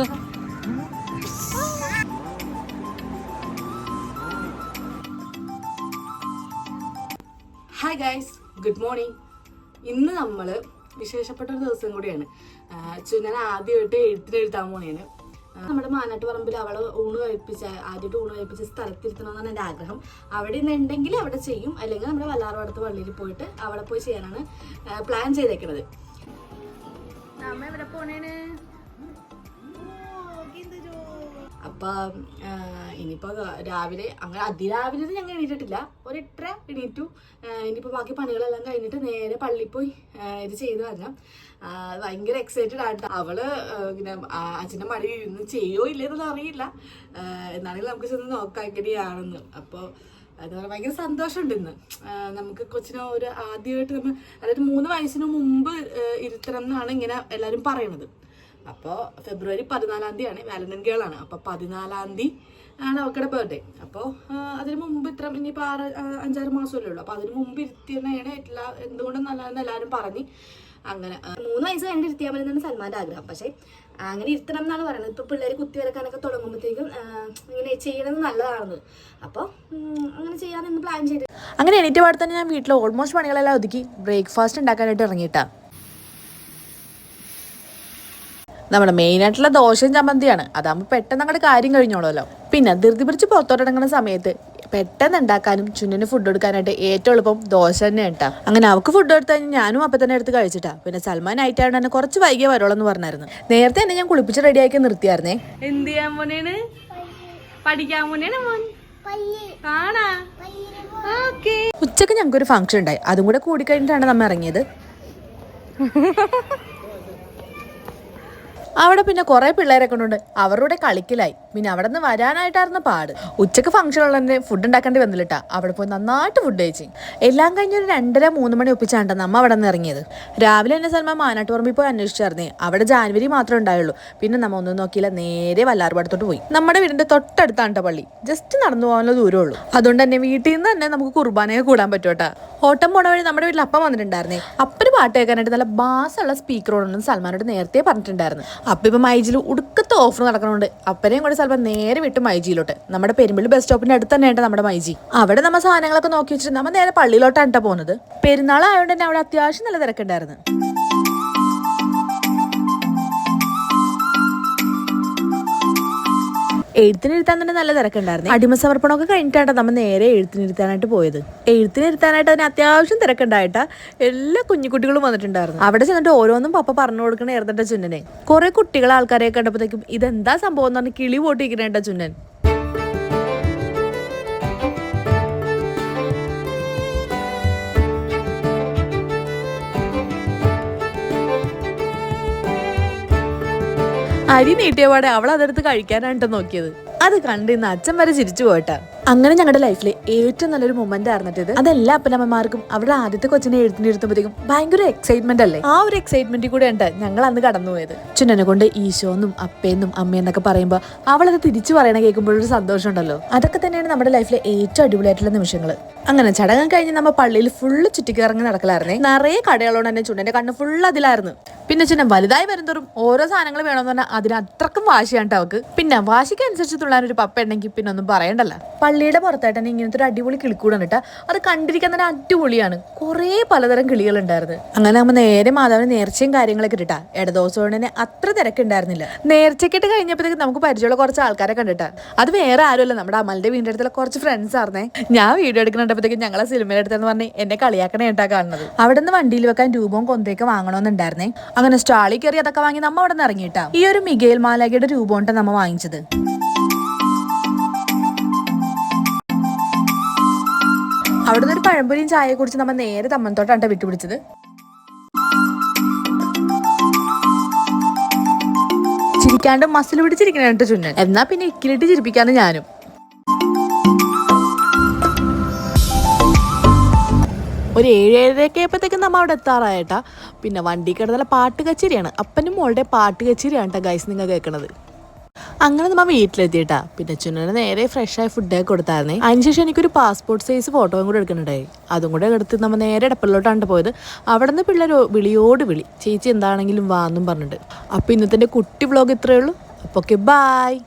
Hi guys good morning ഇന്ന് നമ്മൾ വിശേഷപ്പെട്ട ഒരു ദിവസം കൂടിയാണ്. ഞാൻ ആദ്യമായിട്ട് എഴുത്തിന് എഴുതാൻ പോണേന് നമ്മുടെ മാനാട്ട് പറമ്പിൽ അവൾ ഊണ് കഴിപ്പിച്ച ആദ്യമായിട്ട് ഊണ് കഴിപ്പിച്ച സ്ഥലത്തിരുത്തണമെന്നാണ് എന്റെ ആഗ്രഹം. അവിടെ നിന്നുണ്ടെങ്കിൽ അവിടെ ചെയ്യും. അല്ലെങ്കിൽ നമ്മുടെ വല്ലാറുപാടത്ത് പള്ളിയിൽ പോയിട്ട് അവിടെ പോയി ചെയ്യാനാണ് പ്ലാൻ ചെയ്തേക്കുന്നത് അമ്മ എവിടെ പോണേന് അപ്പൊ ഇനിയിപ്പോ രാവിലെ അങ്ങനെ അതിരാവിലെ ഞങ്ങൾ എണീറ്റിട്ടില്ല. ഒരു എട്ടര എണീറ്റു ഇനിയിപ്പോ ബാക്കി പണികളെല്ലാം കഴിഞ്ഞിട്ട് നേരെ പള്ളി പോയി ഇത് ചെയ്തു വരണം. ഭയങ്കര എക്സൈറ്റഡ് ആയിട്ട്. അവൾ പിന്നെ അച്ഛന്റെ മടി ഇന്ന് ചെയ്യോ ഇല്ലെന്നൊന്നും അറിയില്ല. എന്നാണെങ്കിൽ നമുക്ക് ചെന്ന് നോക്കാം എങ്ങനെയാണെന്ന്. അപ്പോൾ എന്താ പറയുക ഭയങ്കര സന്തോഷമുണ്ട് ഇന്ന്. നമുക്ക് കൊച്ചിനെ ഒരു ആദ്യമായിട്ട് നമ്മൾ അതായത് മൂന്ന് വയസ്സിന് മുമ്പ് ഇരുത്തണം എന്നാണ് ഇങ്ങനെ എല്ലാവരും പറയണത്. അപ്പോൾ ഫെബ്രുവരി പതിനാലാം തീയതിയാണ് വാലന്റൈൻ ഗേൾ ആണ്. അപ്പോൾ പതിനാലാം തീയതി ആണ് അവക്കടെ ബർത്ത്ഡേ അപ്പോൾ അതിന് മുമ്പ് ഇത്ര ഇനിയിപ്പോൾ ആറ് അഞ്ചാറ് മാസമല്ലേ ഉള്ളൂ. അപ്പോൾ അതിന് മുമ്പ് ഇരുത്തിയാണ് എല്ലാ എന്തുകൊണ്ടും നല്ലതെന്ന് എല്ലാവരും പറഞ്ഞ് അങ്ങനെ മൂന്ന് വയസ്സ് കഴിഞ്ഞ് ഇരുത്തിയാൽ മതി എന്നാണ് സൽമാന്റെ ആഗ്രഹം. പക്ഷേ അങ്ങനെ ഇരുത്തണം എന്നാണ് പറയുന്നത്. ഇപ്പോൾ പിള്ളേർ കുത്തി വരക്കാനൊക്കെ തുടങ്ങുമ്പോഴത്തേക്കും ഇങ്ങനെ ചെയ്യണത് നല്ലതാണെന്ന്. അപ്പോൾ അങ്ങനെ ചെയ്യാമെന്ന് പ്ലാൻ ചെയ്ത് അങ്ങനെ എണീറ്റ് പാടത്തന്നെ തന്നെ ഞാൻ വീട്ടിൽ ഓൾമോസ്റ്റ് പണികളെല്ലാം ഒതുക്കി. ബ്രേക്ക്ഫാസ്റ്റ് ഉണ്ടാക്കാനായിട്ട് ഇറങ്ങിയിട്ടാ. നമ്മുടെ മെയിൻ ആയിട്ടുള്ള ദോശയും ചമ്മന്തിയാണ്. അതാകുമ്പോൾ പെട്ടെന്ന് അങ്ങോട്ട് കാര്യം കഴിഞ്ഞോളൂല്ലോ പിന്നെ ധൃതി പിടിച്ച് പുറത്തോട്ടിറങ്ങുന്ന സമയത്ത് പെട്ടെന്ന് ഉണ്ടാക്കാനും ചുന്നിന് ഫുഡ് കൊടുക്കാനായിട്ട് ഏറ്റവും എളുപ്പം ദോശ തന്നെ കേട്ടാ അങ്ങനെ അവക്ക് ഫുഡ് കൊടുത്തു കഴിഞ്ഞാൽ ഞാനും അപ്പം തന്നെ എടുത്ത് കഴിച്ചിട്ടാ. പിന്നെ സൽമാൻ ആയിട്ടാണ് എന്നെ കുറച്ച് വൈകിയ വരുള്ളൂ പറഞ്ഞായിരുന്നു. നേരത്തെ തന്നെ ഞാൻ കുളിപ്പിച്ച് റെഡിയാക്കി നിർത്തിയായിരുന്നേ. എന്ത് ചെയ്യാൻ പോണേണ്? പഠിക്കാൻ പോണേണ് മോൻ? ഓക്കേ. ഉച്ചയ്ക്ക് ഞങ്ങൾക്കൊരു ഫംഗ്ഷൻ ഉണ്ടായി. അതും കൂടെ കൂടിക്കഴിഞ്ഞിട്ടാണ് നമ്മൾ ഇറങ്ങിയത്. അവിടെ പിന്നെ കുറേ പിള്ളേരെ കൊണ്ടുണ്ട് അവരുടെ കളിക്കലായി. പിന്നെ അവിടെ നിന്ന് വരാനായിട്ടായിരുന്നു പാട്. ഉച്ചയ്ക്ക് ഫംഗ്ഷൻ ഉള്ളതിന് ഫുഡ് ഉണ്ടാക്കേണ്ടി വന്നില്ലട്ടാ. അവിടെ പോയി നന്നായിട്ട് ഫുഡ് കഴിച്ചു. എല്ലാം കഴിഞ്ഞ് ഒരു രണ്ടര മൂന്ന് മണി ഒപ്പിച്ചാണ്ട നമ്മ അവിടെ നിന്ന് ഇറങ്ങിയത്. രാവിലെ എന്നെ സൽമാൻ മാനാട്ടുപറമ്പിൽ പോയി അന്വേഷിച്ചായിരുന്നേ അവിടെ ജാനുവരി മാത്രമേ ഉണ്ടായുള്ളൂ. പിന്നെ നമ്മ ഒന്നും നോക്കിയില്ല നേരെ വല്ലാർപാടത്തോട്ട് പോയി. നമ്മുടെ വീടിന്റെ തൊട്ടടുത്താണ് പള്ളി. ജസ്റ്റ് നടന്നു പോകാനുള്ള ദൂരമേ ഉള്ളൂ. അതുകൊണ്ട് തന്നെ വീട്ടിൽ നിന്ന് തന്നെ നമുക്ക് കുർബാനയൊക്കെ കൂടാൻ പറ്റുമോട്ടാ ഓട്ടം പോണ വഴി നമ്മുടെ വീട്ടിൽ അപ്പം വന്നിട്ടുണ്ടായിരുന്നേ. അപ്പന് പാട്ട് കേൾക്കാനായിട്ട് നല്ല ബാസുള്ള സ്പീക്കറോടൊന്നും സൽമാനോട് നേരത്തെ പറഞ്ഞിട്ടുണ്ടായിരുന്നു. അപ്പം ഇപ്പം മൈജിൽ ഉടുക്കത്തെ ഓഫർ നടക്കുന്നുണ്ട് അപ്പനെയും കൂടെ ചിലപ്പോൾ നേരെ വിട്ട് മൈജിയിലോട്ട്. നമ്മുടെ പെരുമ്പള്ളി ബസ് സ്റ്റോപ്പിന്റെ അടുത്ത് തന്നെ തന്നെയാണ് നമ്മുടെ മൈജി. അവിടെ നമ്മൾ സാധനങ്ങളൊക്കെ നോക്കി വെച്ചിട്ട് നമ്മൾ നേരെ പള്ളിയിലോട്ടാണ് ട്ടോ പോകുന്നത് പെരുന്നാൾ ആയതുകൊണ്ട് തന്നെ അവിടെ അത്യാവശ്യം നല്ല തിരക്കുണ്ടായിരുന്നു. എഴുത്തിനിരുത്താൻ തന്നെ നല്ല തിരക്കുണ്ടായിരുന്നു. അടിമ സമർപ്പണമൊക്കെ കഴിഞ്ഞിട്ടാണ് നമ്മൾ നേരെ എഴുത്തിനിരുത്താനായിട്ട് പോയത്. എഴുത്തിനിരുത്താനായിട്ട് അതിന് അത്യാവശ്യം തിരക്കുണ്ടായിട്ട എല്ലാ കുഞ്ഞുകുട്ടികളും വന്നിട്ടുണ്ടായിരുന്നു. അവിടെ ചെന്നിട്ട് ഓരോന്നും പപ്പ പറഞ്ഞു കൊടുക്കണ ഏർന്നിട്ട ചുന്നനെ? കുറെ കുട്ടികളെ ആൾക്കാരെ കണ്ടപ്പോഴത്തേക്കും ഇതെന്താ സംഭവം എന്ന് പറഞ്ഞാൽ കിളി പോട്ടിരിക്കണേട്ടാ ചുന്നൻ. അരി നീട്ടിയ പാടെ അവൾ അതെടുത്ത് കഴിക്കാനായിട്ട് നോക്കിയത്. അത് കണ്ട് ഇന്ന് അച്ഛൻ വരെ ചിരിച്ചു പോയിട്ടാ. അങ്ങനെ ഞങ്ങളുടെ ലൈഫിലെ ഏറ്റവും നല്ലൊരു മൊമെന്റ് ആയിരുന്നിട്ടത് അതെല്ലാ അപ്പനമ്മമാർക്കും അവരുടെ ആദ്യത്തെ കൊച്ചിനെ എഴുത്തിനിരുത്തുമ്പോഴത്തേക്കും ഭയങ്കര എക്സൈറ്റ്മെന്റ് അല്ലേ? ആ ഒരു എക്സൈറ്റ്മെന്റിൽ കൂടെ ഉണ്ട് ഞങ്ങൾ അന്ന് കടന്നുപോയത് ചുന്നനെ കൊണ്ട് ഈശോന്നും അപ്പേന്നും അമ്മയെന്നൊക്കെ പറയുമ്പോൾ അവളത് തിരിച്ചു പറയണ കേൾക്കുമ്പോഴൊരു സന്തോഷം ഉണ്ടല്ലോ അതൊക്കെ തന്നെയാണ് നമ്മുടെ ലൈഫിലെ ഏറ്റവും അടിപൊളിയായിട്ടുള്ള നിമിഷങ്ങൾ അങ്ങനെ ചടങ്ങ് കഴിഞ്ഞ് നമ്മ പള്ളിയിൽ ഫുള്ള് ചുറ്റിക്കിറങ്ങി നടക്കലായിരുന്നേ. നിറയെ കടകളോട് തന്നെ ചുണ്ടന്റെ കണ്ണ് ഫുള്ള് അതിലായിരുന്നു. പിന്നെ ചുണ്ടൻ വലുതായി വരുന്നതോറും ഓരോ സാധനങ്ങൾ വേണമെന്ന് പറഞ്ഞാൽ അതിന് അത്രക്കും വാശിയാണ് അവക്ക്. പിന്നെ വാശിക്ക് അനുസരിച്ച് തുള്ളാൻ ഒരു പപ്പ ഉണ്ടെങ്കിൽ പിന്നെ ഒന്നും പറയണ്ടല്ല. പള്ളിയുടെ പുറത്തായിട്ട് തന്നെ ഇങ്ങനത്തെ ഒരു അടിപൊളി കിളിക്കൂടാണ് കേട്ടോ അത് കണ്ടിരിക്കാൻ തന്നെ അടിപൊളിയാണ്. കുറേ പലതരം കിളികൾ ഉണ്ടായിരുന്നു. അങ്ങനെ നമ്മൾ നേരെ മാതാവിന് നേർച്ചയും കാര്യങ്ങളൊക്കെ ഇട്ടാ തന്നെ അത്ര തിരക്കുണ്ടായിരുന്നില്ല നേർച്ചയ്ക്കിട്ട് കഴിഞ്ഞപ്പോഴത്തേക്ക് നമുക്ക് പരിചയമുള്ള കുറച്ച് ആൾക്കാരെ കണ്ടിട്ടാ. അത് വേറെ ആരുമല്ല. നമ്മുടെ അമലിന്റെ വീടിന്റെ അടുത്തുള്ള കുറച്ച് ഫ്രണ്ട്സ് ആയിരുന്നേ. ഞാൻ വീഡിയോ എടുക്കുന്നുണ്ടപ്പോഴത്തേക്കും ഞങ്ങളെ സിനിമയിലെടുത്തെന്ന് പറഞ്ഞ് എന്നെ കളിയാക്കണേ കേട്ടാ കാണുന്നത്. അവിടെ നിന്ന് വണ്ടിയിൽ വെക്കാൻ രൂപവും കൊന്തയൊക്കെ വാങ്ങണമെന്നുണ്ടായിരുന്നേ അങ്ങനെ സ്റ്റാളിൽ കയറി അതൊക്കെ വാങ്ങി നമ്മ അവിടെ നിന്ന് ഇറങ്ങിയിട്ടാ. ഈ ഒരു മാലാഖയുടെ രൂപം കൊണ്ട് നമ്മ വാങ്ങിച്ചത്. അവിടുന്ന് ഒരു പഴംപൊരിയും ചായയെ കുറിച്ച് നമ്മൾ നേരെ തമ്മൻതോട്ടാണ് വിട്ടുപിടിച്ചത്. ചിരിക്കാണ്ട് മസിൽ പിടിച്ചിരിക്കണ ചുന്നൻ. എന്നാ പിന്നെ ഇക്കിലിട്ട് ചിരിപ്പിക്കാന്ന് ഞാനും. ഒരു ഏഴ് ഏഴരയൊക്കെ ആയപ്പോഴത്തേക്കും നമ്മൾ അവിടെ എത്താറായിട്ടാ. പിന്നെ വണ്ടി കിടന്നുള്ള പാട്ട് കച്ചേരിയാണ്. അപ്പനും മോളുടെ പാട്ട് കച്ചേരിയാണ് കേട്ടോ ഗൈസ് നിങ്ങൾ കേൾക്കണത് അങ്ങനെ നമ്മൾ വീട്ടിലെത്തിയിട്ടാ. പിന്നെ ചുന്നന് നേരെ ഫ്രഷായ ഫുഡൊക്കെ കൊടുത്തായിരുന്നേ അതിനുശേഷം എനിക്കൊരു പാസ്പോർട്ട് സൈസ് ഫോട്ടോയും കൂടെ എടുക്കുന്നുണ്ടായി അതും കൂടെ എടുത്ത് നമ്മൾ നേരെ ഇടപ്പള്ളിലോട്ടാണ് പോയത്. അവിടെ നിന്ന് പിള്ളേർ വിളിയോട് വിളി. ചേച്ചി എന്താണെങ്കിലും വാന്നും പറഞ്ഞിട്ട്. അപ്പോൾ ഇന്നത്തെ കുട്ടി വ്ളോഗ് ഇത്രയേ ഉള്ളൂ. അപ്പോൾ ഓക്കെ ബായ്